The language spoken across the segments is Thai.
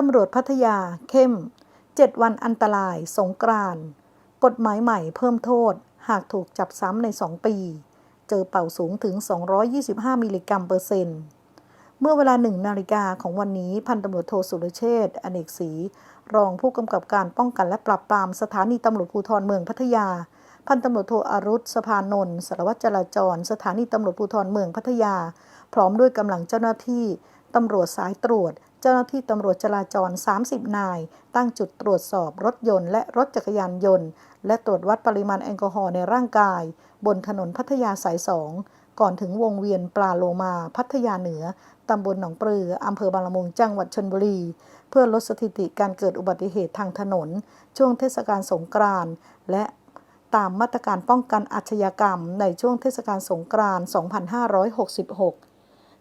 ตำรวจพัทยาเข้ม 7 วันอันตราย สงกรานต์กฎหมายใหม่เพิ่มโทษ หากถูกจับซ้ำใน 2 ปี เจอเป่าสูงถึง 225 มิลลิกรัมเปอร์เซ็นต์ เมื่อเวลาหนึ่งนาฬิกาของวันนี้พันตำรวจโทสุรเชษอเนกศรีรองผู้กำกับการป้องกันและปราบปรามสถานีตำรวจภูธรเมืองพัทยา พันตำรวจโทอรุษสภานนท์สารวัตรจราจร สถานีตำรวจภูธรเมืองพัทยา พร้อมด้วยกำลังเจ้าหน้าที่ตำรวจสายตรวจ จ้าหน้าที่ตำรวจจราจร 30 นาย ตั้งจุดตรวจสอบรถยนต์และรถจักรยานยนต์ และตรวจวัดปริมาณแอลกอฮอล์ในร่างกาย บนถนนพัทยาสายสองก่อนถึงวงเวียนปลาโลมา พัทยาเหนือ ตำบลหนองปลือ อำเภอบางละมุง จังหวัดชนบุรี เพื่อลดสถิติการเกิดอุบัติเหตุทางถนน ช่วงเทศกาลสงกรานต์และตามมาตรการป้องกันอาชญากรรมในช่วงเทศกาลสงกรานต์2566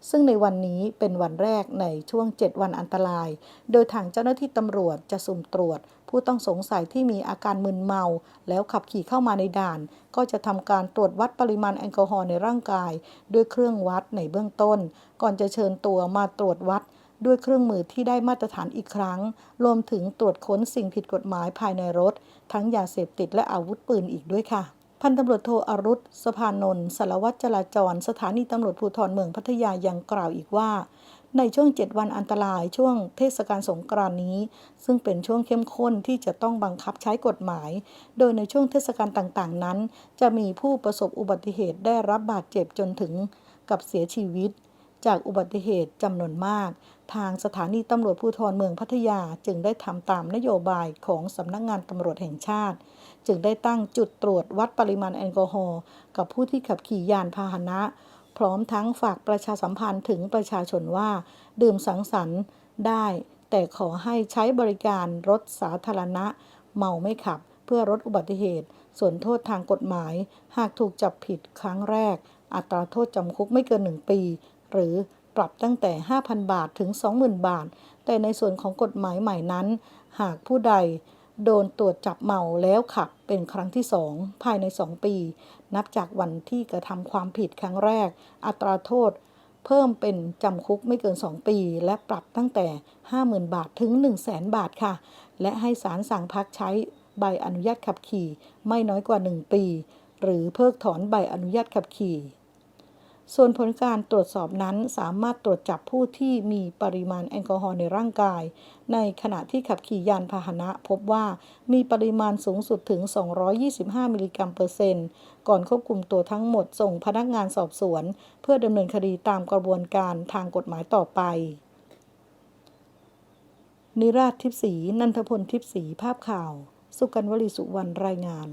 ซึ่งในวันนี้เป็นวันแรกในช่วง 7 วันอันตราย โดยทางเจ้าหน้าที่ตำรวจจะสุ่มตรวจ ผู้ต้องสงสัยที่มีอาการมึนเมา แล้วขับขี่เข้ามาในด่าน ก็จะทำการตรวจวัดปริมาณแอลกอฮอล์ในร่างกาย ด้วยเครื่องวัดในเบื้องต้น ก่อนจะเชิญตัวมาตรวจวัดด้วยเครื่องมือที่ได้มาตรฐานอีกครั้ง รวมถึงตรวจค้นสิ่งผิดกฎหมายภายในรถ ทั้งยาเสพติดและอาวุธปืนอีกด้วยค่ะ พันตำรวจโทอรุษสภานนท์สารวัตรจราจร สถานีตำรวจภูธรเมืองพัทยายังกล่าวอีกว่า ในช่วง 7 วันอันตรายช่วงเทศกาลสงกรานนี้ ซึ่งเป็นช่วงเข้มข้นที่จะต้องบังคับใช้กฎหมาย โดยในช่วงเทศกาลต่างๆ นั้น จะมีผู้ประสบอุบัติเหตุได้รับบาดเจ็บจนถึงกับเสียชีวิต จากอุบัติเหตุจำนวนมาก ทางสถานีตำรวจภูธรเมืองพัทยาจึงได้ทำตามนโยบายของสำนักงงานตำรวจแห่งชาติ จึงได้ตั้งจุดตรวจวัดปริมาณแอลกอฮอล์กับผู้ที่ขับขี่ยานพาหนะ พร้อมทั้งฝากประชาสัมพันธ์ถึงประชาชนว่า ดื่มสังสรรค์ได้ แต่ขอให้ใช้บริการรถสาธารณะ เมาไม่ขับ เพื่อลดอุบัติเหตุ ส่วนโทษทางกฎหมาย หากถูกจับผิดครั้งแรกอัตราโทษจำคุกไม่เกิน 1 ปี หรือปรับตั้งแต่ 5,000 บาทถึง 20,000 บาท แต่ในส่วนของกฎหมายใหม่นั้น หากผู้ใดโดนตรวจจับเมาแล้วขับเป็นครั้งที่สองภายใน 2 ปี นับจากวันที่กระทำความผิดครั้งแรก อัตราโทษ เพิ่มเป็นจำคุกไม่เกิน 2 ปี และปรับตั้งแต่ 50,000 บาทถึง 100,000 บาทค่ะ และให้ศาลสั่งพักใช้ใบอนุญาตขับขี่ ไม่น้อยกว่า 1 ปี หรือเพิกถอนใบอนุญาตขับขี่ ส่วนผลการตรวจสอบนั้นสามารถตรวจจับผู้ที่มีปริมาณแอลกอฮอล์ในร่างกาย ในขณะที่ขับขี่ยานพาหนะพบว่ามีปริมาณสูงสุดถึง 225 มิลลิกรัมเปอร์เซ็นต์ ก่อนควบคุมตัวทั้งหมดส่งพนักงานสอบสวน เพื่อดำเนินคดีตามกระบวนการทางกฎหมายต่อไป นิราชทิพย์ศรีนันทพลทิพย์ศรีภาพข่าว สุกันวลีสุวรรณรายงาน